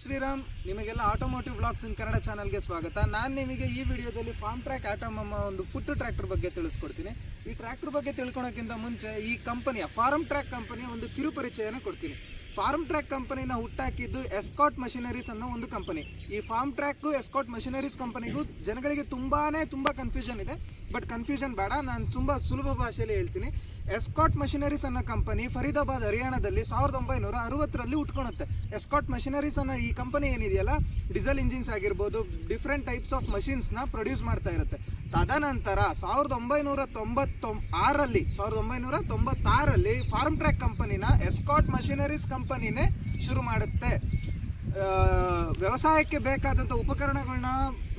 ಶ್ರೀರಾಮ್, ನಿಮಗೆಲ್ಲ automotive blogs ಇನ್ ಕನ್ನಡ ಚಾನಲ್ಗೆ ಸ್ವಾಗತ. ನಾನು ನಿಮಗೆ ಈ ವಿಡಿಯೋದಲ್ಲಿ ಫಾರ್ಮ್ ಟ್ರ್ಯಾಕ್ ಆಟೋಮಮ್ಮ ಒಂದು ಫುಟ್ ಟ್ರ್ಯಾಕ್ಟರ್ ಬಗ್ಗೆ ತಿಳಿಸ್ಕೊಡ್ತೀನಿ. ಈ ಟ್ರ್ಯಾಕ್ಟರ್ ಬಗ್ಗೆ ತಿಳ್ಕೊಳೋಕ್ಕಿಂತ ಮುಂಚೆ ಈ ಕಂಪನಿಯ ಫಾರ್ಮ್ ಟ್ರ್ಯಾಕ್ ಕಂಪನಿಯ ಒಂದು ಕಿರುಪರಿಚಯನ ಕೊಡ್ತೀನಿ. ಫಾರ್ಮ್ ಟ್ರ್ಯಾಕ್ ಕಂಪನಿನ ಹುಟ್ಟಾಕಿದ್ದು ಎಸ್ಕಾಟ್ ಮಷಿನರೀಸ್ ಅನ್ನೋ ಒಂದು ಕಂಪನಿ ಈ ಫಾರ್ಮ್ ಟ್ರ್ಯಾಕ್ ಎಸ್ಕಾಟ್ ಮಷಿನರೀಸ್ ಕಂಪನಿಗೂ ಜನಗಳಿಗೆ ತುಂಬಾನೇ ತುಂಬಾ ಕನ್ಫ್ಯೂಷನ್ ಇದೆ. ಬಟ್ ಕನ್ಫ್ಯೂಷನ್ ಬೇಡ, ನಾನು ತುಂಬಾ ಸುಲಭ ಭಾಷೆಯಲ್ಲಿ ಹೇಳ್ತೀನಿ. ಎಸ್ಕಾಟ್ ಮಷಿನರೀಸ್ ಅನ್ನೋ ಕಂಪನಿ ಫರೀದಾಬಾದ್, ಹರಿಯಾಣದಲ್ಲಿ ಸಾವಿರದ ಒಂಬೈನೂರ ಅರವತ್ತರಲ್ಲಿ ಉಟ್ಕೊಳುತ್ತೆ ಎಸ್ಕಾಟ್ ಮಷಿನರೀಸ್ ಅನ್ನೋ ಈ ಕಂಪನಿ ಏನಿದೆಯಲ್ಲ ಡೀಸೆಲ್ ಇಂಜಿನ್ಸ್ ಆಗಿರ್ಬೋದು ಡಿಫ್ರೆಂಟ್ ಟೈಪ್ಸ್ ಆಫ್ ಮಷಿನ್ಸ್ನ ಪ್ರೊಡ್ಯೂಸ್ ಮಾಡ್ತಾ ಇರುತ್ತೆ. ತದನಂತರ ಸಾವಿರದ ಒಂಬೈನೂರ ತೊಂಬತ್ತೊ ಆರಲ್ಲಿ ಸಾವಿರದ ಒಂಬೈನೂರ ತೊಂಬತ್ತಾರಲ್ಲಿ ಫಾರ್ಮ್ ಟ್ರ್ಯಾಕ್ ಕಂಪನಿನ ಎಸ್ಕಾಟ್ ಮಷಿನರೀಸ್ ಕಂಪನಿನೇ ಶುರು ಮಾಡುತ್ತೆ. ವ್ಯವಸಾಯಕ್ಕೆ ಬೇಕಾದಂಥ ಉಪಕರಣಗಳನ್ನ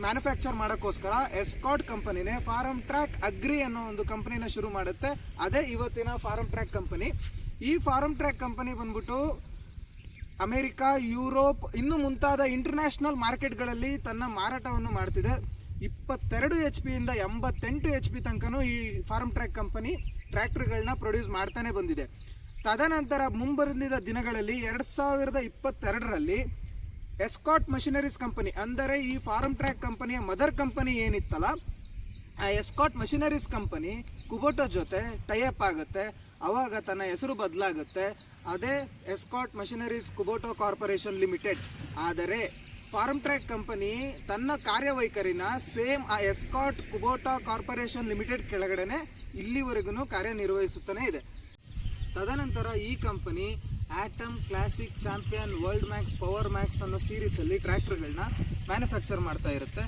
ಮ್ಯಾನುಫ್ಯಾಕ್ಚರ್ ಮಾಡೋಕ್ಕೋಸ್ಕರ ಎಸ್ಕಾಟ್ ಕಂಪನಿನೇ ಫಾರ್ಮ್ ಟ್ರ್ಯಾಕ್ ಅಗ್ರಿ ಅನ್ನೋ ಒಂದು ಕಂಪನಿನ ಶುರು ಮಾಡುತ್ತೆ. ಅದೇ ಇವತ್ತಿನ ಫಾರ್ಮ್ ಟ್ರ್ಯಾಕ್ ಕಂಪನಿ ಈ ಫಾರ್ಮ್ ಟ್ರ್ಯಾಕ್ ಕಂಪನಿ ಬಂದ್ಬಿಟ್ಟು ಅಮೇರಿಕಾ, ಯುರೋಪ್, ಇನ್ನು ಮುಂತಾದ ಇಂಟರ್ನ್ಯಾಷನಲ್ ಮಾರ್ಕೆಟ್ಗಳಲ್ಲಿ ತನ್ನ ಮಾರಾಟವನ್ನು ಮಾಡ್ತಿದೆ. ಇಪ್ಪತ್ತೆರಡು ಎಚ್ ಪಿಯಿಂದ ಎಂಬತ್ತೆಂಟು ಎಚ್ ಪಿ ತನಕನೂ ಈ ಫಾರ್ಮ್ ಟ್ರ್ಯಾಕ್ ಕಂಪನಿ ಟ್ರ್ಯಾಕ್ಟರ್ಗಳನ್ನ ಪ್ರೊಡ್ಯೂಸ್ ಮಾಡ್ತಾನೆ ಬಂದಿದೆ. ತದನಂತರ ಮುಂಬರಿದ ದಿನಗಳಲ್ಲಿ ಎರಡು ಸಾವಿರದ ಇಪ್ಪತ್ತೆರಡರಲ್ಲಿ ಎಸ್ಕಾಟ್ ಮಷಿನರೀಸ್ ಕಂಪನಿ ಅಂದರೆ ಈ ಫಾರ್ಮ್ ಟ್ರ್ಯಾಕ್ ಕಂಪನಿಯ ಮದರ್ ಕಂಪನಿ ಏನಿತ್ತಲ್ಲ, ಆ ಎಸ್ಕಾಟ್ ಮಷಿನರೀಸ್ ಕಂಪನಿ ಕುಬೋಟೋ ಜೊತೆ ಟೈಅಪ್ ಆಗುತ್ತೆ. ಅವಾಗ ತನ್ನ ಹೆಸರು ಬದಲಾಗುತ್ತೆ. ಅದೇ Escort machineries Kubota corporation limited ಆದರೆ ಫಾರ್ಮ್ ಟ್ರ್ಯಾಕ್ ಕಂಪನಿ ತನ್ನ ಕಾರ್ಯವೈಖರಿನ ಸೇಮ್ ಆ ಎಸ್ಕಾಟ್ ಕುಬೋಟಾ ಕಾರ್ಪೊರೇಷನ್ ಲಿಮಿಟೆಡ್ ಕೆಳಗಡೆನೆ ಇಲ್ಲಿವರೆಗೂ ಕಾರ್ಯನಿರ್ವಹಿಸುತ್ತಾನೆ ಇದೆ. ತದನಂತರ ಈ company Atom classic champion, world max, power max ಅನ್ನೋ ಸೀರೀಸಲ್ಲಿ ಟ್ರ್ಯಾಕ್ಟರ್ಗಳನ್ನ ಮ್ಯಾನುಫ್ಯಾಕ್ಚರ್ ಮಾಡ್ತಾ ಇರುತ್ತೆ.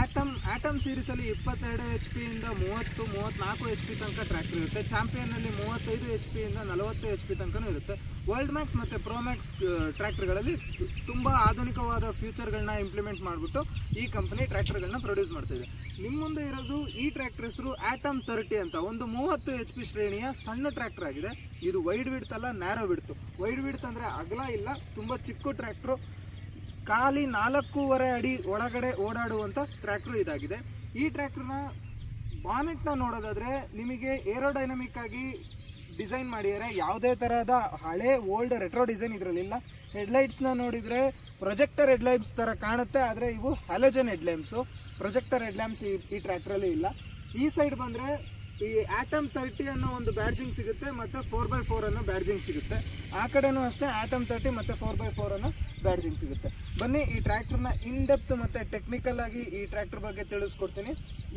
ಆಟಮ್ ಆಟಮ್ ಸೀರೀಸಲ್ಲಿ ಇಪ್ಪತ್ತೆರಡು ಎಚ್ ಪಿಯಿಂದ ಮೂವತ್ತು ಮೂವತ್ತ್ನಾಲ್ಕು ಎಚ್ ಪಿ ತನಕ ಟ್ರ್ಯಾಕ್ಟರ್ ಇರುತ್ತೆ. ಚಾಂಪಿಯನ್ನಲ್ಲಿ ಮೂವತ್ತೈದು ಎಚ್ ಪಿಯಿಂದ ನಲವತ್ತು ಎಚ್ ಪಿ ತನಕನೂ ಇರುತ್ತೆ. ವರ್ಲ್ಡ್ ಮ್ಯಾಕ್ಸ್ ಮತ್ತು ಪ್ರೋಮ್ಯಾಕ್ಸ್ ಟ್ರ್ಯಾಕ್ಟರ್ಗಳಲ್ಲಿ ತುಂಬ ಆಧುನಿಕವಾದ ಫ್ಯೂಚರ್ಗಳನ್ನ ಇಂಪ್ಲಿಮೆಂಟ್ ಮಾಡಿಬಿಟ್ಟು ಈ ಕಂಪನಿ ಟ್ರ್ಯಾಕ್ಟರ್ಗಳನ್ನ ಪ್ರೊಡ್ಯೂಸ್ ಮಾಡ್ತಿದೆ ನಿಮ್ಮ ಮುಂದೆ ಇರೋದು ಈ ಟ್ರ್ಯಾಕ್ಟರ್ ಹೆಸರು ಆಟಮ್ ತರ್ಟಿ ಅಂತ. ಒಂದು ಮೂವತ್ತು ಎಚ್ ಪಿ ಶ್ರೇಣಿಯ ಸಣ್ಣ ಟ್ರ್ಯಾಕ್ಟರ್ ಆಗಿದೆ. ಇದು ವೈಡ್ ವಿಡ್ತ್ ಅಲ್ಲ ನ್ಯಾರೋ ವಿಡ್ತು ವೈಡ್ ವಿಡ್ತ್ ಅಂದರೆ ಅಗಲ ಇಲ್ಲ, ತುಂಬ ಚಿಕ್ಕ ಟ್ರ್ಯಾಕ್ಟ್ರು ಖಾಲಿ ನಾಲ್ಕೂವರೆ ಅಡಿ ಒಳಗಡೆ ಓಡಾಡುವಂಥ ಟ್ರ್ಯಾಕ್ಟ್ರು ಇದಾಗಿದೆ. ಈ ಟ್ರ್ಯಾಕ್ಟ್ರನ್ನ ಬಾನೆಟ್ನ ನೋಡೋದಾದ್ರೆ ನಿಮಗೆ ಏರೋಡೈನಮಿಕ್ ಆಗಿ ಡಿಸೈನ್ ಮಾಡಿದರೆ ಯಾವುದೇ ಥರದ ಹಳೆ ಓಲ್ಡ್ ರೆಟ್ರೋ ಡಿಸೈನ್ ಇದರಲ್ಲಿಲ್ಲ ಹೆಡ್ಲೈಟ್ಸ್ನ ನೋಡಿದರೆ ಪ್ರೊಜೆಕ್ಟರ್ ಹೆಡ್ಲೈಟ್ಸ್ ಥರ ಕಾಣುತ್ತೆ, ಆದರೆ ಇವು ಹ್ಯಾಲೋಜನ್ ಹೆಡ್ಲೈಮ್ಸು ಪ್ರೊಜೆಕ್ಟರ್ ಹೆಡ್ಲ್ಯಾಂಪ್ಸ್ ಈ ಈ ಟ್ರ್ಯಾಕ್ಟ್ರಲ್ಲಿ ಇಲ್ಲ. ಈ ಸೈಡ್ ಬಂದರೆ ಈ ಆಟಮ್ ತರ್ಟಿ ಅನ್ನೋ ಒಂದು ಬ್ಯಾಡ್ಜಿಂಗ್ ಸಿಗುತ್ತೆ ಮತ್ತು ಫೋರ್ ಬೈ ಫೋರ್ ಅನ್ನೋ ಬ್ಯಾಡ್ಜಿಂಗ್ ಸಿಗುತ್ತೆ. ಆ ಕಡೆನೂ ಅಷ್ಟೇ ಆಟಮ್ ತರ್ಟಿ ಮತ್ತು ಫೋರ್ ಬೈ ಫೋರ್ ಅನ್ನೋ ಬ್ಯಾಡ್ಜಿಂಗ್ ಸಿಗುತ್ತೆ. ಬನ್ನಿ ಈ ಟ್ರ್ಯಾಕ್ಟರ್ನ ಇನ್ ಡೆಪ್ತ್ ಮತ್ತು ಟೆಕ್ನಿಕಲ್ ಆಗಿ ಈ ಟ್ರ್ಯಾಕ್ಟರ್ ಬಗ್ಗೆ ತಿಳಿಸ್ಕೊಡ್ತೀನಿ.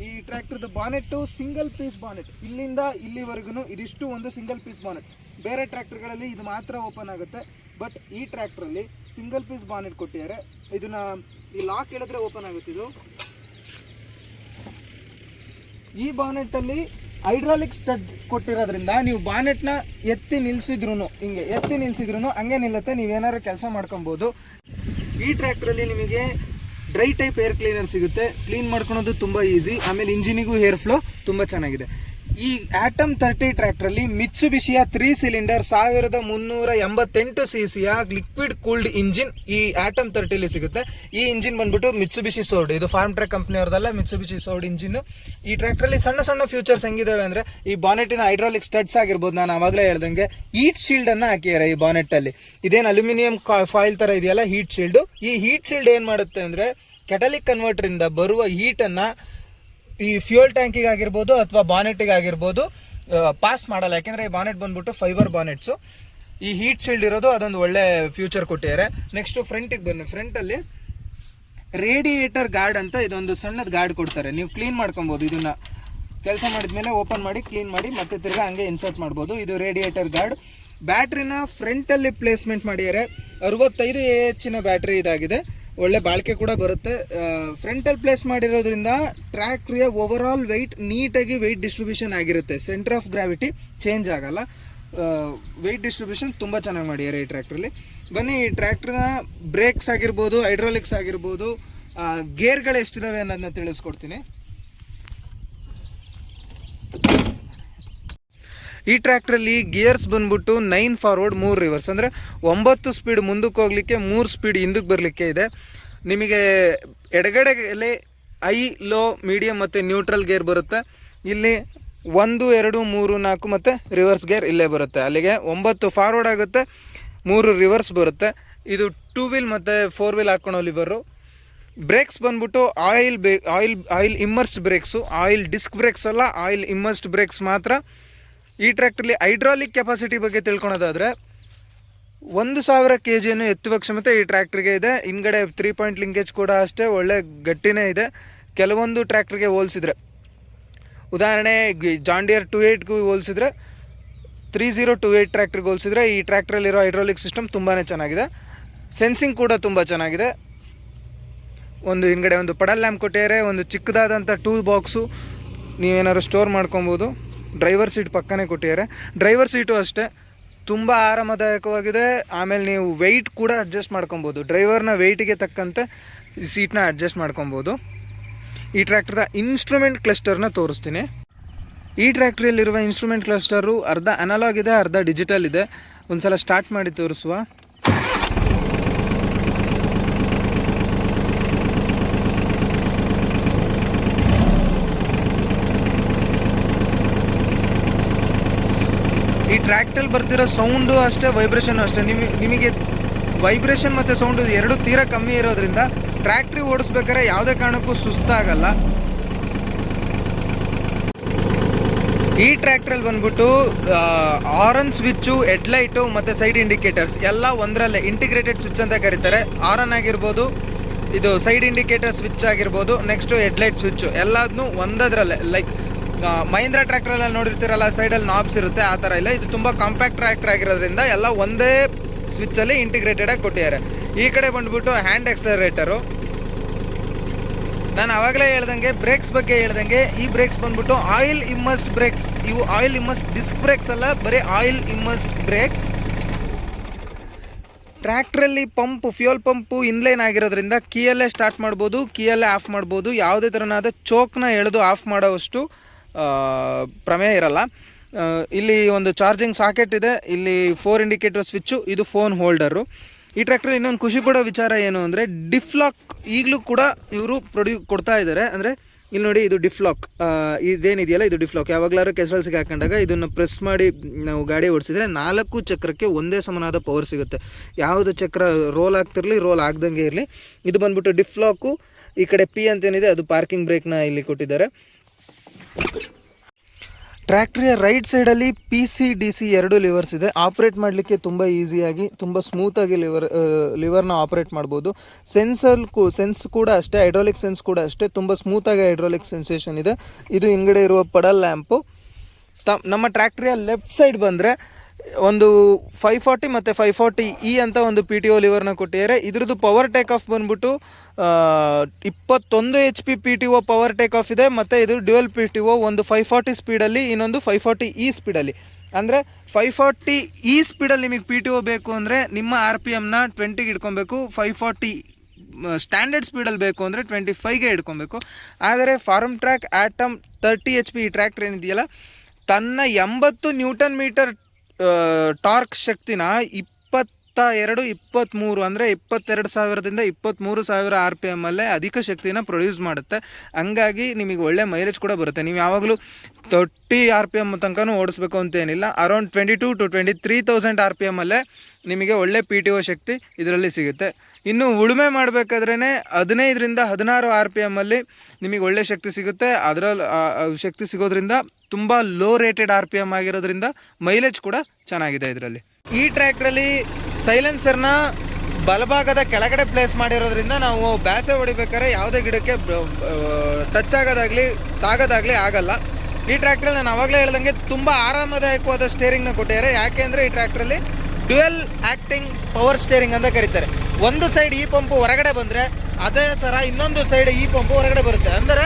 ಈ ಟ್ರ್ಯಾಕ್ಟರ್ದು ಬಾನೆಟ್ಟು ಸಿಂಗಲ್ ಪೀಸ್ ಬಾನೆಟ್ ಇಲ್ಲಿಂದ ಇಲ್ಲಿವರೆಗೂ ಇದಿಷ್ಟು ಒಂದು ಸಿಂಗಲ್ ಪೀಸ್ ಬಾನೆಟ್ ಬೇರೆ ಟ್ರ್ಯಾಕ್ಟರ್ಗಳಲ್ಲಿ ಇದು ಮಾತ್ರ ಓಪನ್ ಆಗುತ್ತೆ. ಬಟ್ ಈ ಟ್ರ್ಯಾಕ್ಟ್ರಲ್ಲಿ ಸಿಂಗಲ್ ಪೀಸ್ ಬಾನೆಟ್ ಕೊಟ್ಟಿದ್ದಾರೆ. ಇದನ್ನ ಈ ಲಾಕ್ ಹೇಳಿದ್ರೆ ಓಪನ್ ಆಗುತ್ತೆ ಇದು. ಈ ಬಾನೆಟ್ಟಲ್ಲಿ ಹೈಡ್ರಾಲಿಕ್ ಸ್ಟಡ್ ಕೊಟ್ಟಿರೋದ್ರಿಂದ ನೀವು ಬಾನೆಟ್ನ ಎತ್ತಿ ನಿಲ್ಸಿದ್ರು ಹಿಂಗೆ ಎತ್ತಿ ನಿಲ್ಸಿದ್ರು ಹಂಗೆ ನಿಲ್ಲುತ್ತೆ, ನೀವೇನಾದ್ರು ಕೆಲಸ ಮಾಡ್ಕೊಬೋದು. ಈ ಟ್ರ್ಯಾಕ್ಟ್ರಲ್ಲಿ ನಿಮಗೆ ಡ್ರೈ ಟೈಪ್ ಏರ್ ಕ್ಲೀನರ್ ಸಿಗುತ್ತೆ. ಕ್ಲೀನ್ ಮಾಡ್ಕೊಳೋದು ತುಂಬ ಈಸಿ, ಆಮೇಲೆ ಇಂಜಿನಿಗೂ ಏರ್ ಫ್ಲೋ ತುಂಬ ಚೆನ್ನಾಗಿದೆ. ಈ ಆಟಮ್ ತರ್ಟಿ ಟ್ರ್ಯಾಕ್ಟ್ರಲ್ಲಿ ಮಿಚ್ಚು ಬಿಸಿಯ ತ್ರೀ ಸಿಲಿಂಡರ್ ಸಾವಿರದ ಮುನ್ನೂರ ಎಂಬತ್ತೆಂಟು ಸಿ ಸಿಯ ಲಿಕ್ವಿಡ್ ಕೂಲ್ಡ್ ಇಂಜಿನ್ ಈ ಆಟಮ್ ತರ್ಟಿಲಿ ಸಿಗುತ್ತೆ. ಈ ಇಂಜಿನ್ ಬಂದ್ಬಿಟ್ಟು ಮಿಚ್ಚು ಬಿಸಿ ಸೋರ್ಡ್ ಇದು Farmtrac company Mitsubishi sourced engine ಈ ಟ್ರ್ಯಾಕ್ಟ್ರಲ್ಲಿ ಸಣ್ಣ ಸಣ್ಣ ಫ್ಯೂಚರ್ಸ್ ಹೆಂಗಿದಾವೆ ಅಂದ್ರೆ, ಈ ಬಾನೆಟಿನ ಹೈಡ್ರಾಲಿಕ್ ಸ್ಟಡ್ಸ್ ಆಗಿರ್ಬೋದು, ನಾನು ಆವಾಗಲೇ ಹೇಳ್ದಂಗೆ ಹೀಟ್ ಶೀಲ್ಡ್ ಅನ್ನ ಹಾಕಿದ್ದಾರೆ ಈ ಬಾನೆಟ್ ಅಲ್ಲಿ ಇದೇನು ಅಲ್ಯೂಮಿನಿಯಂ ಫಾಯಿಲ್ ತರ ಇದೆಯಲ್ಲ ಹೀಟ್ ಶೀಲ್ಡ್ ಈ ಹೀಟ್ ಶೀಲ್ಡ್ ಏನು ಮಾಡುತ್ತೆ ಅಂದ್ರೆ ಕೆಟಲಿಕ್ ಕನ್ವರ್ಟರ್ ಇಂದ ಬರುವ ಹೀಟ್ ಅನ್ನ ಈ ಫ್ಯೂಯಲ್ ಟ್ಯಾಂಕಿಗೆ ಆಗಿರ್ಬೋದು ಅಥವಾ ಬಾನೆಟಿಗೆ ಆಗಿರ್ಬೋದು ಪಾಸ್ ಮಾಡಲ್ಲ. ಯಾಕೆಂದ್ರೆ ಈ ಬಾನೆಟ್ ಬಂದ್ಬಿಟ್ಟು ಫೈಬರ್ ಬಾನೆಟ್ಸು ಈ ಹೀಟ್ ಶೀಲ್ಡ್ ಇರೋದು ಅದೊಂದು ಒಳ್ಳೆ ಫ್ಯೂಚರ್ ಕೊಟ್ಟಿದ್ದಾರೆ. ನೆಕ್ಸ್ಟ್ ಫ್ರಂಟಿಗೆ ಬನ್ನಿ. ಫ್ರಂಟ್ ಅಲ್ಲಿ ರೇಡಿಯೇಟರ್ ಗಾರ್ಡ್ ಅಂತ ಇದೊಂದು ಸಣ್ಣದ ಗಾರ್ಡ್ ಕೊಡ್ತಾರೆ. ನೀವು ಕ್ಲೀನ್ ಮಾಡ್ಕೊಬೋದು ಇದನ್ನ. ಕೆಲಸ ಮಾಡಿದ್ಮೇಲೆ ಓಪನ್ ಮಾಡಿ ಕ್ಲೀನ್ ಮಾಡಿ ಮತ್ತೆ ತಿರ್ಗಾ ಹಂಗೆ ಇನ್ಸರ್ಟ್ ಮಾಡ್ಬೋದು. ಇದು ರೇಡಿಯೇಟರ್ ಗಾರ್ಡ್ ಬ್ಯಾಟ್ರಿನ ಫ್ರಂಟಲ್ಲಿ ಪ್ಲೇಸ್ಮೆಂಟ್ ಮಾಡಿದ್ದಾರೆ. ಅರವತ್ತೈದು ಎ ಹೆಚ್ಚಿನ ಬ್ಯಾಟ್ರಿ ಇದಾಗಿದೆ. ಒಳ್ಳೆ ಬಾಳಿಕೆ ಕೂಡ ಬರುತ್ತೆ. ಫ್ರಂಟಲ್ಲಿ ಪ್ಲೇಸ್ ಮಾಡಿರೋದ್ರಿಂದ ಟ್ರ್ಯಾಕ್ಟ್ರಿಯ ಓವರ್ ಆಲ್ ವೆಯ್ಟ್ ನೀಟಾಗಿ ವೆಯ್ಟ್ ಡಿಸ್ಟ್ರಿಬ್ಯೂಷನ್ ಆಗಿರುತ್ತೆ. ಸೆಂಟರ್ ಆಫ್ ಗ್ರಾವಿಟಿ ಚೇಂಜ್ ಆಗಲ್ಲ. ವೆಯ್ಟ್ ಡಿಸ್ಟ್ರಿಬ್ಯೂಷನ್ ತುಂಬ ಚೆನ್ನಾಗಿ ಮಾಡಿದ್ದಾರೆ ಈ ಟ್ರ್ಯಾಕ್ಟ್ರಲ್ಲಿ ಬನ್ನಿ, ಈ ಟ್ರ್ಯಾಕ್ಟ್ರನ ಬ್ರೇಕ್ಸ್ ಆಗಿರ್ಬೋದು ಹೈಡ್ರಾಲಿಕ್ಸ್ ಆಗಿರ್ಬೋದು ಗೇರ್ಗಳು ಎಷ್ಟಿದಾವೆ ಅನ್ನೋದನ್ನ ತಿಳಿಸ್ಕೊಡ್ತೀನಿ. ಈ ಟ್ರ್ಯಾಕ್ಟ್ರಲ್ಲಿ ಗಿಯರ್ಸ್ ಬಂದ್ಬಿಟ್ಟು ನೈನ್ ಫಾರ್ವರ್ಡ್ ಮೂರು ರಿವರ್ಸ್. ಅಂದರೆ ಒಂಬತ್ತು ಸ್ಪೀಡ್ ಮುಂದಕ್ಕೆ ಹೋಗ್ಲಿಕ್ಕೆ ಮೂರು ಸ್ಪೀಡ್ ಹಿಂದಕ್ಕೆ ಬರಲಿಕ್ಕೆ ಇದೆ. ನಿಮಗೆ ಎಡಗಡೆಯಲ್ಲಿ ಐ, ಲೋ, ಮೀಡಿಯಂ ಮತ್ತು ನ್ಯೂಟ್ರಲ್ ಗೇರ್ ಬರುತ್ತೆ. ಇಲ್ಲಿ ಒಂದು, ಎರಡು, ಮೂರು, ನಾಲ್ಕು ಮತ್ತು ರಿವರ್ಸ್ ಗೇರ್ ಇಲ್ಲೇ ಬರುತ್ತೆ. ಅಲ್ಲಿಗೆ ಒಂಬತ್ತು ಫಾರ್ವರ್ಡ್ ಆಗುತ್ತೆ, ಮೂರು ರಿವರ್ಸ್ ಬರುತ್ತೆ. ಇದು ಟೂ ವೀಲ್ ಮತ್ತು ಫೋರ್ ವೀಲ್ ಹಾಕ್ಕೊಳೋ ಲಿವರು ಬ್ರೇಕ್ಸ್ ಬಂದ್ಬಿಟ್ಟು ಆಯಿಲ್ ಬೇ, oil oil immersed brakes. Oil disc brakes ಅಲ್ಲ, ಆಯಿಲ್ ಇಮ್ಮರ್ಸ್ಡ್ ಬ್ರೇಕ್ಸ್ ಮಾತ್ರ. ಈ ಟ್ರ್ಯಾಕ್ಟ್ರಲ್ಲಿ ಹೈಡ್ರಾಲಿಕ್ ಕೆಪಾಸಿಟಿ ಬಗ್ಗೆ ತಿಳ್ಕೊಳೋದಾದರೆ ಒಂದು ಸಾವಿರ ಕೆ ಜಿಯನ್ನು ಎತ್ತುವ ಕ್ಷಮತೆ ಈ ಟ್ರ್ಯಾಕ್ಟ್ರಿಗೆ ಇದೆ. ಹಿಂಗಡೆ ತ್ರೀ ಪಾಯಿಂಟ್ ಲಿಂಕೇಜ್ ಕೂಡ ಅಷ್ಟೇ, ಒಳ್ಳೆ ಗಟ್ಟಿನೇ ಇದೆ. ಕೆಲವೊಂದು ಟ್ರ್ಯಾಕ್ಟ್ರಿಗೆ ಹೋಲಿಸಿದ್ರೆ, ಉದಾಹರಣೆ ಜಾಂಡಿಯರ್ ಟು ಏಯ್ಟ್ಗೂ ಹೋಲಿಸಿದ್ರೆ ತ್ರೀ ಝೀರೋ ಟು ಏಯ್ಟ್ ಟ್ರ್ಯಾಕ್ಟ್ರಿಗೆ ಹೋಲಿಸಿದ್ರೆ ಈ ಟ್ರ್ಯಾಕ್ಟ್ರಲ್ಲಿರೋ ಹೈಡ್ರಾಲಿಕ್ ಸಿಸ್ಟಮ್ ತುಂಬಾ ಚೆನ್ನಾಗಿದೆ. ಸೆನ್ಸಿಂಗ್ ಕೂಡ ತುಂಬ ಚೆನ್ನಾಗಿದೆ. ಒಂದು ಹಿಂಗಡೆ ಒಂದು ಪಡಲ್ ಲ್ಯಾಂಪ್ ಕೊಟ್ಟಿದ್ದಾರೆ, ಒಂದು ಚಿಕ್ಕದಾದಂಥ ಟೂಲ್ ಬಾಕ್ಸು ನೀವೇನಾದ್ರು ಸ್ಟೋರ್ ಮಾಡ್ಕೊಬೋದು. ಡ್ರೈವರ್ ಸೀಟ್ ಪಕ್ಕನೇ ಕೊಟ್ಟಿದ್ದಾರೆ. ಡ್ರೈವರ್ ಸೀಟು ಅಷ್ಟೇ. ತುಂಬ ಆರಾಮದಾಯಕವಾಗಿದೆ. ಆಮೇಲೆ ನೀವು ವೆಯ್ಟ್ ಕೂಡ ಅಡ್ಜಸ್ಟ್ ಮಾಡ್ಕೊಬೋದು. ಡ್ರೈವರ್ನ ವೆಯ್ಟಿಗೆ ತಕ್ಕಂತೆ ಈ ಸೀಟ್ನ ಅಡ್ಜಸ್ಟ್ ಮಾಡ್ಕೊಬೋದು. ಈ ಟ್ರ್ಯಾಕ್ಟರ್ದ ಇನ್ಸ್ಟ್ರೂಮೆಂಟ್ ಕ್ಲಸ್ಟರ್ನ ತೋರಿಸ್ತೀನಿ. ಈ ಟ್ರ್ಯಾಕ್ಟ್ರಿಯಲ್ಲಿರುವ ಇನ್ಸ್ಟ್ರೂಮೆಂಟ್ ಕ್ಲಸ್ಟರು ಅರ್ಧ ಅನಲಾಗ್ ಇದೆ, ಅರ್ಧ ಡಿಜಿಟಲ್ ಇದೆ. ಒಂದು ಸಲ ಸ್ಟಾರ್ಟ್ ಮಾಡಿ ತೋರಿಸುವ. ಟ್ರ್ಯಾಕ್ಟಲ್ಲಿ ಬರ್ತಿರೋ ಸೌಂಡು ಅಷ್ಟೇ ವೈಬ್ರೇಷನ್ ಅಷ್ಟೇ. ನಿಮಗೆ ನಿಮಗೆ ವೈಬ್ರೇಷನ್ ಮತ್ತು ಸೌಂಡು ಎರಡು ತೀರಾ ಕಮ್ಮಿ ಇರೋದ್ರಿಂದ ಟ್ರ್ಯಾಕ್ಟ್ರಿ ಓಡಿಸ್ಬೇಕಾದ್ರೆ ಯಾವುದೇ ಕಾರಣಕ್ಕೂ ಸುಸ್ತಾಗಲ್ಲ. ಈ ಟ್ರ್ಯಾಕ್ಟ್ರಲ್ಲಿ ಬಂದ್ಬಿಟ್ಟು ಆರನ್ ಸ್ವಿಚ್ಚು ಹೆಡ್ಲೈಟು ಮತ್ತು ಸೈಡ್ ಇಂಡಿಕೇಟರ್ಸ್ ಎಲ್ಲ ಒಂದರಲ್ಲೇ ಇಂಟಿಗ್ರೇಟೆಡ್ ಸ್ವಿಚ್ ಅಂತ ಕರೀತಾರೆ. ಆರನ್ ಆಗಿರ್ಬೋದು, ಇದು ಸೈಡ್ ಇಂಡಿಕೇಟರ್ ಸ್ವಿಚ್ ಆಗಿರ್ಬೋದು ನೆಕ್ಸ್ಟು ಹೆಡ್ಲೈಟ್ ಸ್ವಿಚ್ಚು ಎಲ್ಲದನ್ನೂ ಒಂದದ್ರಲ್ಲೇ. ಲೈಕ್ ಮಹೀಂದ್ರ ಟ್ರ್ಯಾಕ್ಟ್ರಲ್ಲಿ ನೋಡಿರ್ತೀರಲ್ಲ ಸೈಡಲ್ಲಿ ನಾಬ್ಸ್ ಇರುತ್ತೆ, ಆ ಥರ ಇಲ್ಲ. ಇದು ತುಂಬ ಕಾಂಪ್ಯಾಕ್ಟ್ ಟ್ರ್ಯಾಕ್ಟರ್ ಆಗಿರೋದ್ರಿಂದ ಎಲ್ಲ ಒಂದೇ ಸ್ವಿಚ್ಚಲ್ಲಿ ಇಂಟಿಗ್ರೇಟೆಡಾಗಿ ಕೊಟ್ಟಿದ್ದಾರೆ. ಈ ಕಡೆ ಬಂದ್ಬಿಟ್ಟು ಹ್ಯಾಂಡ್ ಎಕ್ಸಲರೇಟರು ನಾನು ಆವಾಗಲೇ ಹೇಳ್ದಂಗೆ ಬ್ರೇಕ್ಸ್ ಬಗ್ಗೆ ಹೇಳ್ದಂಗೆ, ಈ ಬ್ರೇಕ್ಸ್ ಬಂದ್ಬಿಟ್ಟು ಆಯಿಲ್ ಇಮ್ಮಸ್ಟ್ ಬ್ರೇಕ್ಸ್ ಇವು ಆಯಿಲ್ ಇಮ್ಮಸ್ಟ್ ಡಿಸ್ಕ್ ಬ್ರೇಕ್ಸ್ ಅಲ್ಲ, ಬರೀ ಆಯಿಲ್ ಇಮ್ಮಸ್ಟ್ ಬ್ರೇಕ್ಸ್ ಟ್ರ್ಯಾಕ್ಟ್ರಲ್ಲಿ ಪಂಪ್ ಫ್ಯೂಯಲ್ ಪಂಪು ಇನ್ಲೈನ್ ಆಗಿರೋದ್ರಿಂದ ಕೀಯಲ್ಲೇ ಸ್ಟಾರ್ಟ್ ಮಾಡ್ಬೋದು ಕೀಯಲ್ಲೇ ಆಫ್ ಮಾಡ್ಬೋದು. ಯಾವುದೇ ಥರನಾದ ಚೋಕ್ನ ಎಳೆದು ಆಫ್ ಮಾಡೋವಷ್ಟು ಪ್ರಮೇಯ ಇರಲ್ಲ. ಇಲ್ಲಿ ಒಂದು ಚಾರ್ಜಿಂಗ್ ಸಾಕೆಟ್ ಇದೆ. ಇಲ್ಲಿ ಫೋರ್ ಇಂಡಿಕೇಟರ್ ಸ್ವಿಚ್ಚು ಇದು ಫೋನ್ ಹೋಲ್ಡರು ಈ ಟ್ರ್ಯಾಕ್ಟರ್ ಇನ್ನೊಂದು ಖುಷಿ ಪಡೋ ವಿಚಾರ ಏನು ಅಂದರೆ ಡಿಫ್ಲಾಕ್ ಈಗಲೂ ಕೂಡ ಇವರು ಪ್ರೊಡ್ಯೂ ಕೊಡ್ತಾ ಇದ್ದಾರೆ. ಅಂದರೆ, ಇಲ್ಲಿ ನೋಡಿ ಇದು ಡಿಫ್ಲಾಕ್ ಇದೇನಿದೆಯಲ್ಲ, ಇದು ಡಿಫ್ಲಾಕ್ ಯಾವಾಗಲಾರು ಕೆಸರಲ್ಸಿಗೆ ಹಾಕೊಂಡಾಗ ಇದನ್ನು ಪ್ರೆಸ್ ಮಾಡಿ ನಾವು ಗಾಡಿ ಓಡಿಸಿದರೆ ನಾಲ್ಕು ಚಕ್ರಕ್ಕೆ ಒಂದೇ ಸಮನಾದ ಪವರ್ ಸಿಗುತ್ತೆ. ಯಾವುದು ಚಕ್ರ ರೋಲ್ ಆಗ್ತಿರಲಿ ರೋಲ್ ಆಗ್ದಂಗೆ ಇರಲಿ. ಇದು ಬಂದ್ಬಿಟ್ಟು ಡಿಫ್ಲಾಕು ಈ ಕಡೆ ಪಿ ಅಂತೇನಿದೆ, ಅದು ಪಾರ್ಕಿಂಗ್ ಬ್ರೇಕ್ನ ಇಲ್ಲಿ ಕೊಟ್ಟಿದ್ದಾರೆ. ಟ್ರ್ಯಾಕ್ಟ್ರಿಯ ರೈಟ್ ಸೈಡಲ್ಲಿ ಪಿ ಸಿ ಡಿ ಸಿ ಎರಡು ಲಿವರ್ಸ್ ಇದೆ. ಆಪ್ರೇಟ್ ಮಾಡಲಿಕ್ಕೆ ತುಂಬ ಈಸಿಯಾಗಿ, ತುಂಬ ಸ್ಮೂತಾಗಿ ಲಿವರ್ ಲಿವರ್ನ ಆಪ್ರೇಟ್ ಮಾಡ್ಬೋದು. ಸೆನ್ಸರ್ ಸೆನ್ಸ್ ಕೂಡ ಅಷ್ಟೇ ಹೈಡ್ರಾಲಿಕ್ ಸೆನ್ಸ್ ಕೂಡ ಅಷ್ಟೇ, ತುಂಬ ಸ್ಮೂತಾಗಿ ಹೈಡ್ರಾಲಿಕ್ ಸೆನ್ಸೇಷನ್ ಇದೆ. ಇದು ಹಿಂಗಡೆ ಇರುವ ಪಡಲ್ ಲ್ಯಾಂಪು. ತ ನಮ್ಮ ಟ್ರ್ಯಾಕ್ಟ್ರಿಯ ಲೆಫ್ಟ್ ಸೈಡ್ ಬಂದರೆ ಒಂದು ಫೈವ್ ಫಾರ್ಟಿ ಮತ್ತು ಫೈವ್ ಫಾರ್ಟಿ ಇ ಅಂತ ಒಂದು ಪಿ ಟಿ ಒ ಲಿವರ್ನ ಕೊಟ್ಟಿದ್ದಾರೆ. ಇದ್ರದ್ದು ಪವರ್ ಟೇಕ್ ಆಫ್ ಬಂದ್ಬಿಟ್ಟು ಇಪ್ಪತ್ತೊಂದು H P P T O power take off ಇದೆ, ಮತ್ತು ಇದು ಡ್ಯುಯಲ್ ಪಿ ಟಿ ಒ ಒಂದು ಫೈವ್ ಫಾರ್ಟಿ ಸ್ಪೀಡಲ್ಲಿ ಇನ್ನೊಂದು ಫೈವ್ ಫಾರ್ಟಿ ಇ ಸ್ಪೀಡಲ್ಲಿ ಅಂದರೆ ಫೈವ್ ಫಾರ್ಟಿ ಇ ಸ್ಪೀಡಲ್ಲಿ ನಿಮಗೆ ಪಿ ಟಿ ಒ ಬೇಕು ಅಂದರೆ ನಿಮ್ಮ ಆರ್ ಪಿ ಎಮ್ನ ಟ್ವೆಂಟಿಗೆ ಇಟ್ಕೊಬೇಕು ಫೈವ್ ಫಾರ್ಟಿ ಸ್ಟ್ಯಾಂಡರ್ಡ್ ಸ್ಪೀಡಲ್ಲಿ ಬೇಕು ಅಂದರೆ ಟ್ವೆಂಟಿ ಫೈವ್ಗೆ ಇಟ್ಕೊಬೇಕು. ಆದರೆ Farmtrac Atom thirty H P ಈ ಟ್ರ್ಯಾಕ್ಟರ್ ಏನಿದೆಯಲ್ಲ ತನ್ನ ಎಂಬತ್ತು ನ್ಯೂಟನ್ ಮೀಟರ್ ಟಾರ್ಕ್ ಶಕ್ತಿನ ಇಪ್ಪತ್ತ ಎರಡು ಇಪ್ಪತ್ತ್ಮೂರು ಅಂದರೆ ಇಪ್ಪತ್ತೆರಡು ಸಾವಿರದಿಂದ ಇಪ್ಪತ್ತ್ಮೂರು ಸಾವಿರ ಆರ್ ಪಿ ಎಮ್ಮಲ್ಲೇ ಅಧಿಕ ಶಕ್ತಿನ ಪ್ರೊಡ್ಯೂಸ್ ಮಾಡುತ್ತೆ. ಹಂಗಾಗಿ ನಿಮಗೆ ಒಳ್ಳೆ ಮೈಲೇಜ್ ಕೂಡ ಬರುತ್ತೆ. ನೀವು ಯಾವಾಗಲೂ ತರ್ಟಿ ಆರ್ ಪಿ ಎಂ ತನಕನೂ ಓಡಿಸ್ಬೇಕು ಅಂತ ಏನಿಲ್ಲ around twenty two two twenty three thousand R P ಎಮ್ಮಲ್ಲೇ ನಿಮಗೆ ಒಳ್ಳೆ ಪಿ ಟಿ ಒ ಶಕ್ತಿ ಇದರಲ್ಲಿ ಸಿಗುತ್ತೆ. ಇನ್ನು ಉಳುಮೆ ಮಾಡಬೇಕಾದ್ರೇ ಹದಿನೈದರಿಂದ ಹದಿನಾರು ಆರ್ ಪಿ ಎಮ್ಮಲ್ಲಿ ನಿಮಗೆ ಒಳ್ಳೆ ಶಕ್ತಿ ಸಿಗುತ್ತೆ. ಅದರಲ್ಲಿ ಶಕ್ತಿ ಸಿಗೋದ್ರಿಂದ ತುಂಬ low rated R P M ಆಗಿರೋದ್ರಿಂದ ಮೈಲೇಜ್ ಕೂಡ ಚೆನ್ನಾಗಿದೆ ಇದರಲ್ಲಿ. ಈ ಟ್ರ್ಯಾಕ್ಟ್ರಲ್ಲಿ ಸೈಲೆನ್ಸರ್ನ ಬಲಭಾಗದ ಕೆಳಗಡೆ ಪ್ಲೇಸ್ ಮಾಡಿರೋದ್ರಿಂದ ನಾವು ಬ್ಯಾಸೆ ಹೊಡಿಬೇಕಾದ್ರೆ ಯಾವುದೇ ಗಿಡಕ್ಕೆ ಟಚ್ ಆಗೋದಾಗಲಿ, ತಾಗೋದಾಗಲಿ ಆಗಲ್ಲ. ಈ ಟ್ರ್ಯಾಕ್ಟ್ರಲ್ಲಿ ನಾನು ಅವಾಗಲೇ ಹೇಳ್ದಂಗೆ ತುಂಬ ಆರಾಮದಾಯಕವಾದ ಸ್ಟೇರಿಂಗ್ನ ಕೊಟ್ಟಿದ್ದಾರೆ. ಯಾಕೆ ಅಂದರೆ ಈ ಟ್ರ್ಯಾಕ್ಟ್ರಲ್ಲಿ ಡ್ಯುಯಲ್ ಆ್ಯಕ್ಟಿಂಗ್ ಪವರ್ ಸ್ಟೇರಿಂಗ್ ಅಂತ ಕರೀತಾರೆ. ಒಂದು ಸೈಡ್ ಈ ಪಂಪು ಹೊರಗಡೆ ಬಂದರೆ ಅದೇ ಥರ ಇನ್ನೊಂದು ಸೈಡ್ ಈ ಪಂಪು ಹೊರಗಡೆ ಬರುತ್ತೆ. ಅಂದರೆ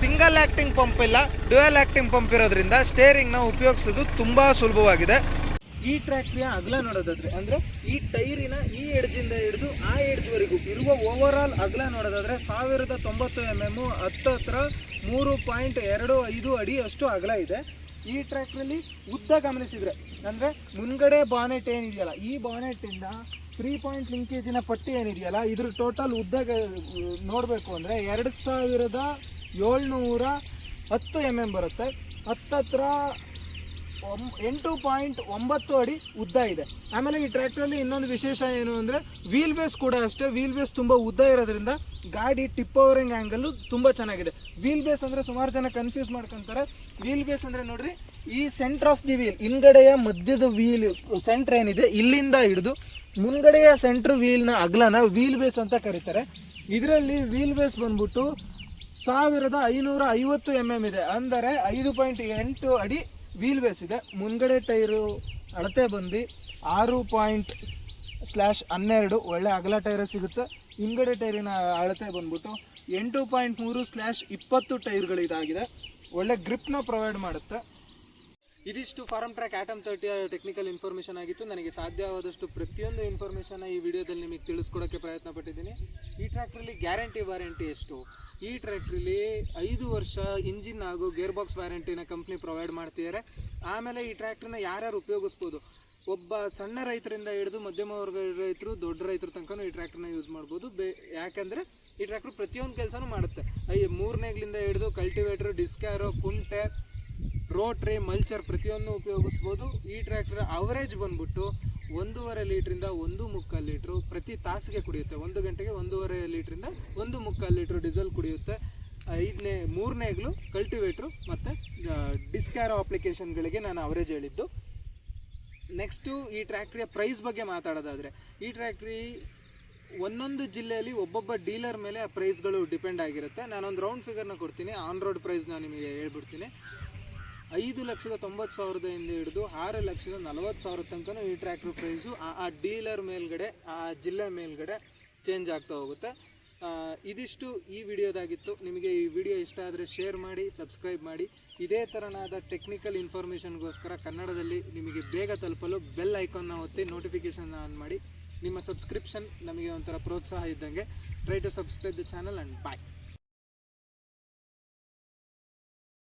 ಸಿಂಗಲ್ ಆ್ಯಕ್ಟಿಂಗ್ ಪಂಪ್ ಇಲ್ಲ ಡ್ಯುಯಲ್ ಆ್ಯಕ್ಟಿಂಗ್ ಪಂಪ್ ಇರೋದ್ರಿಂದ ಸ್ಟೇರಿಂಗ್ನ ಉಪಯೋಗಿಸೋದು ತುಂಬ ಸುಲಭವಾಗಿದೆ. ಈ ಟ್ರ್ಯಾಕ್ಟ್ರಿಯ ಅಗಲ ನೋಡೋದಾದ್ರೆ, ಅಂದ್ರೆ ಈ ಟೈರಿನ ಈ ಎಡ್ಜಿಂದ ಹಿಡಿದು ಆ ಎಡ್ಜ್ವರೆಗೂ ಇರುವ ಓವರ್ ಆಲ್ ಅಗಲ ನೋಡೋದಾದ್ರೆ ಸಾವಿರದ ತೊಂಬತ್ತು ಎಂ ಎಮ್ಮು ಹತ್ತತ್ರ ಮೂರು ಪಾಯಿಂಟ್ ಎರಡು ಐದು ಅಡಿ ಅಷ್ಟು ಅಗಲ ಇದೆ. ಈ ಟ್ರ್ಯಾಕ್ಟ್ರಲ್ಲಿ ಉದ್ದ ಗಮನಿಸಿದ್ರೆ, ಅಂದ್ರೆ ಮುನ್ಗಡೆ ಬಾನೆಟ್ ಏನಿದೆಯಲ್ಲ ಈ ಬಾನೆಟ್ ಇಂದ ತ್ರೀ ಪಾಯಿಂಟ್ ಲಿಂಕೇಜಿನ ಪಟ್ಟಿ ಏನಿದೆಯಲ್ಲ ಇದ್ರ ಟೋಟಲ್ ಉದ್ದ ನೋಡಬೇಕು ಅಂದ್ರೆ ಎರಡು ಸಾವಿರದ ಏಳ್ನೂರ ಹತ್ತು ಎಂ ಎಂ ಬರುತ್ತೆ. ಹತ್ತತ್ರ ಎಂಟು ಪಾಯಿಂಟ್ ಒಂಬತ್ತು ಅಡಿ ಉದ್ದ ಇದೆ. ಆಮೇಲೆ ಈ ಟ್ರ್ಯಾಕ್ಟರಲ್ಲಿ ಇನ್ನೊಂದು ವಿಶೇಷ ಏನು ಅಂದರೆ ವೀಲ್ ಬೇಸ್ ಕೂಡ ಅಷ್ಟೇ. ವೀಲ್ ಬೇಸ್ ತುಂಬ ಉದ್ದ ಇರೋದ್ರಿಂದ ಗಾಡಿ ಟಿಪ್ ಓವರಿಂಗ್ ಆ್ಯಂಗಲ್ಲು ತುಂಬ ಚೆನ್ನಾಗಿದೆ. ವೀಲ್ ಬೇಸ್ ಅಂದರೆ ಸುಮಾರು ಜನ ಕನ್ಫ್ಯೂಸ್ ಮಾಡ್ಕೊಂತಾರೆ. ವೀಲ್ ಬೇಸ್ ಅಂದರೆ ನೋಡ್ರಿ, ಈ ಸೆಂಟರ್ ಆಫ್ ದಿ ವೀಲ್ ಹಿಂದ್ಗಡೆಯ ಮಧ್ಯದ ವೀಲ್ ಸೆಂಟರ್ ಏನಿದೆ, ಇಲ್ಲಿಂದ ಹಿಡಿದು ಮುಂದ್ಗಡೆಯ ಸೆಂಟ್ರ್ ವೀಲ್ನ ಅಗಲನ ವೀಲ್ ಬೇಸ್ ಅಂತ ಕರೀತಾರೆ. ಇದರಲ್ಲಿ ವೀಲ್ ಬೇಸ್ ಬಂದ್ಬಿಟ್ಟು ಸಾವಿರದ ಐನೂರ ಐವತ್ತು ಎಂ ಎಂ ಇದೆ. ಅಂದರೆ ಐದು ಪಾಯಿಂಟ್ ಎಂಟು ಅಡಿ ವೀಲ್ ಬೇಸ್ ಇದೆ. ಮುಂದ್ಗಡೆ ಟೈರು ಅಳತೆ ಬಂದು ಆರು ಪಾಯಿಂಟ್ ಸ್ಲ್ಯಾಶ್ ಹನ್ನೆರಡು ಒಳ್ಳೆ ಅಗಲ ಟೈರೇ ಸಿಗುತ್ತೆ. ಹಿಂದ್ಗಡೆ ಟೈರಿನ ಅಳತೆ ಬಂದ್ಬಿಟ್ಟು ಎಂಟು ಪಾಯಿಂಟ್ ಮೂರು ಸ್ಲ್ಯಾಶ್ ಇಪ್ಪತ್ತು ಟೈರ್ಗಳು ಇದಾಗಿದೆ. ಒಳ್ಳೆ ಗ್ರಿಪ್ನ ಪ್ರೊವೈಡ್ ಮಾಡುತ್ತೆ. ಇದಿಷ್ಟು ಫಾರಮ್ ಟ್ರ್ಯಾಕ್ ಆಟಮ್ ತರ್ಟಿಯ ಟೆಕ್ನಿಕಲ್ ಇನ್ಫಾರ್ಮೇಷನ್ ಆಗಿತ್ತು. ನನಗೆ ಸಾಧ್ಯವಾದಷ್ಟು ಪ್ರತಿಯೊಂದು ಇನ್ಫಾರ್ಮೇಷನ್ನ ಈ ವಿಡಿಯೋದಲ್ಲಿ ನಿಮಗೆ ತಿಳಿಸ್ಕೊಡೋಕ್ಕೆ ಪ್ರಯತ್ನ ಪಟ್ಟಿದ್ದೀನಿ ಈ ಟ್ರ್ಯಾಕ್ಟ್ರಲ್ಲಿ ಗ್ಯಾರಂಟಿ ವಾರಂಟಿ ಎಷ್ಟು? ಈ ಟ್ರ್ಯಾಕ್ಟ್ರಲ್ಲಿ ಐದು ವರ್ಷ ಇಂಜಿನ್ ಹಾಗೂ ಗೇರ್ ಬಾಕ್ಸ್ ವ್ಯಾರಂಟಿನ ಕಂಪ್ನಿ ಪ್ರೊವೈಡ್ ಮಾಡ್ತಿದ್ದಾರೆ. ಆಮೇಲೆ ಈ ಟ್ರ್ಯಾಕ್ಟ್ರನ್ನ ಯಾರ್ಯಾರು ಉಪಯೋಗಿಸ್ಬೋದು? ಒಬ್ಬ ಸಣ್ಣ ರೈತರಿಂದ ಹಿಡಿದು ಮಧ್ಯಮ ವರ್ಗ ರೈತರು ದೊಡ್ಡ ರೈತರ ತನಕನೂ ಈ ಟ್ರ್ಯಾಕ್ಟ್ರನ್ನ ಯೂಸ್ ಮಾಡ್ಬೋದು. ಬೇ, ಯಾಕಂದರೆ ಈ ಟ್ರ್ಯಾಕ್ಟ್ರ್ ಪ್ರತಿಯೊಂದು ಕೆಲಸನೂ ಮಾಡುತ್ತೆ. ಐ, ಮೂರನೇಗ್ಲಿಂದ ಹಿಡಿದು ಕಲ್ಟಿವೇಟ್ರು ಡಿಸ್ಕ್ಯಾರೋ ಕುಂಟೆ ರೋಟ್ರಿ, ಮಲ್ಚರ್ ಪ್ರತಿಯೊಂದು ಉಪಯೋಗಿಸ್ಬೋದು. ಈ ಟ್ರ್ಯಾಕ್ಟರ್ ಅವರೇಜ್ ಬಂದ್ಬಿಟ್ಟು ಒಂದೂವರೆ ಲೀಟ್ರಿಂದ ಒಂದು ಮುಕ್ಕಾಲು ಲೀಟ್ರು ಪ್ರತಿ ತಾಸಿಗೆ ಕುಡಿಯುತ್ತೆ. ಒಂದು ಗಂಟೆಗೆ ಒಂದೂವರೆ ಲೀಟ್ರಿಂದ ಒಂದು ಮುಕ್ಕಾಲು ಲೀಟ್ರ್ ಡೀಸೆಲ್ ಕುಡಿಯುತ್ತೆ. ಐದನೇ ಮೂರನೇಗ್ಲು ಕಲ್ಟಿವೇಟ್ರು ಮತ್ತು ಡಿಸ್ಕ್ಯಾರೋ ಅಪ್ಲಿಕೇಶನ್ಗಳಿಗೆ ನಾನು ಅವರೇಜ್ ಹೇಳಿದ್ದು. ನೆಕ್ಸ್ಟು ಈ ಟ್ರ್ಯಾಕ್ಟ್ರಿಯ ಪ್ರೈಸ್ ಬಗ್ಗೆ ಮಾತಾಡೋದಾದರೆ, ಈ ಟ್ರ್ಯಾಕ್ಟ್ರಿ ಒಂದೊಂದು ಜಿಲ್ಲೆಯಲ್ಲಿ ಒಬ್ಬೊಬ್ಬ ಡೀಲರ್ ಮೇಲೆ ಆ ಪ್ರೈಸ್ಗಳು ಡಿಪೆಂಡ್ ಆಗಿರುತ್ತೆ. ನಾನೊಂದು ರೌಂಡ್ ಫಿಗರ್ನ ಕೊಡ್ತೀನಿ. ಆನ್ ರೋಡ್ ಪ್ರೈಸ್ನ ನಿಮಗೆ ಹೇಳ್ಬಿಡ್ತೀನಿ. ಐದು ಲಕ್ಷದ ತೊಂಬತ್ತು ಸಾವಿರದಿಂದ ಹಿಡಿದು ಆರು ಲಕ್ಷದ ನಲವತ್ತು ಸಾವಿರ ತನಕ ಈ ಟ್ರ್ಯಾಕ್ಟ್ರ್ ಪ್ರೈಸು ಆ- ಆ ಡೀಲರ್ ಮೇಲ್ಗಡೆ, ಆ ಜಿಲ್ಲೆ ಮೇಲ್ಗಡೆ ಚೇಂಜ್ ಆಗ್ತಾ ಹೋಗುತ್ತೆ. ಇದಿಷ್ಟು ಈ ವಿಡಿಯೋದಾಗಿತ್ತು. ನಿಮಗೆ ಈ ವಿಡಿಯೋ ಇಷ್ಟ ಆದರೆ ಶೇರ್ ಮಾಡಿ ಸಬ್ಸ್ಕ್ರೈಬ್ ಮಾಡಿ. ಇದೇ ಥರನಾದ ಟೆಕ್ನಿಕಲ್ ಇನ್ಫಾರ್ಮೇಷನ್ಗೋಸ್ಕರ ಕನ್ನಡದಲ್ಲಿ ನಿಮಗೆ ಬೇಗ ತಲುಪಲು ಬೆಲ್ ಐಕಾನ್ನ ಒತ್ತಿ ನೋಟಿಫಿಕೇಷನ್ ಆನ್ ಮಾಡಿ. ನಿಮ್ಮ ಸಬ್ಸ್ಕ್ರಿಪ್ಷನ್ ನಮಗೆ ಒಂಥರ ಪ್ರೋತ್ಸಾಹ ಇದ್ದಂಗೆ. Try to subscribe the channel and bye